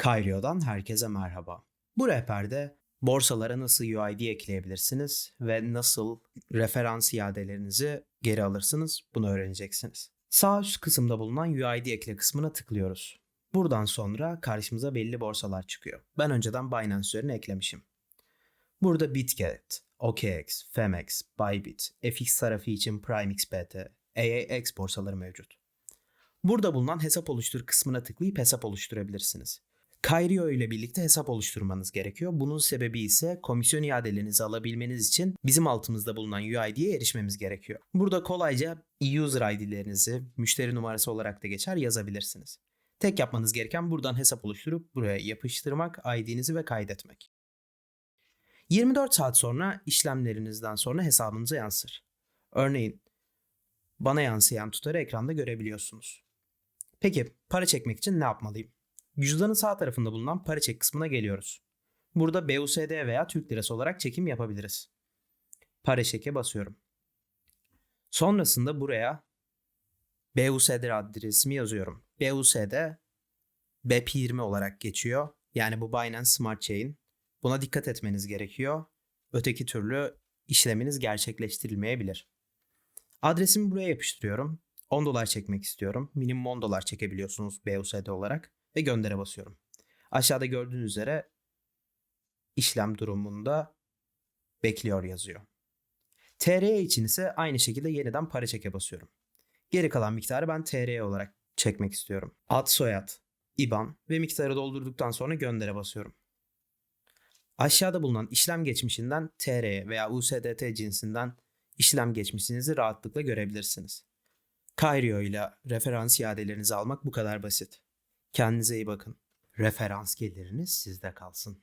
Kairio'dan herkese merhaba. Bu rehberde borsalara nasıl UID ekleyebilirsiniz ve nasıl referans iadelerinizi geri alırsınız bunu öğreneceksiniz. Sağ üst kısımda bulunan UID ekle kısmına tıklıyoruz. Buradan sonra karşımıza belli borsalar çıkıyor. Ben önceden Binance üzerine eklemişim. Burada Bitget, OKX, Femex, Bybit, FX tarafı için PrimeXBT, AAX borsaları mevcut. Burada bulunan hesap oluştur kısmına tıklayıp hesap oluşturabilirsiniz. Kairio ile birlikte hesap oluşturmanız gerekiyor. Bunun sebebi ise komisyon iadelerinizi alabilmeniz için bizim altımızda bulunan UID'ye erişmemiz gerekiyor. Burada kolayca user ID'lerinizi müşteri numarası olarak da geçer yazabilirsiniz. Tek yapmanız gereken buradan hesap oluşturup buraya yapıştırmak, ID'nizi ve kaydetmek. 24 saat sonra işlemlerinizden sonra hesabınıza yansır. Örneğin bana yansıyan tutarı ekranda görebiliyorsunuz. Peki para çekmek için ne yapmalıyım? Cüzdanın sağ tarafında bulunan para çek kısmına geliyoruz. Burada BUSD veya Türk Lirası olarak çekim yapabiliriz. Para çeke basıyorum. Sonrasında buraya BUSD adresimi yazıyorum. BUSD BEP20 olarak geçiyor. Yani bu Binance Smart Chain. Buna dikkat etmeniz gerekiyor. Öteki türlü işleminiz gerçekleştirilmeyebilir. Adresimi buraya yapıştırıyorum. 10 dolar çekmek istiyorum. Minimum 10 dolar çekebiliyorsunuz BUSD olarak ve göndere basıyorum. Aşağıda gördüğünüz üzere işlem durumunda bekliyor yazıyor. TR için ise aynı şekilde yeniden para çeke basıyorum. Geri kalan miktarı ben TR olarak çekmek istiyorum. Ad soyad, IBAN ve miktarı doldurduktan sonra göndere basıyorum. Aşağıda bulunan işlem geçmişinden TR veya USDT cinsinden işlem geçmişinizi rahatlıkla görebilirsiniz. Kairio ile referans iadelerinizi almak bu kadar basit. Kendinize iyi bakın. Referans geliriniz sizde kalsın.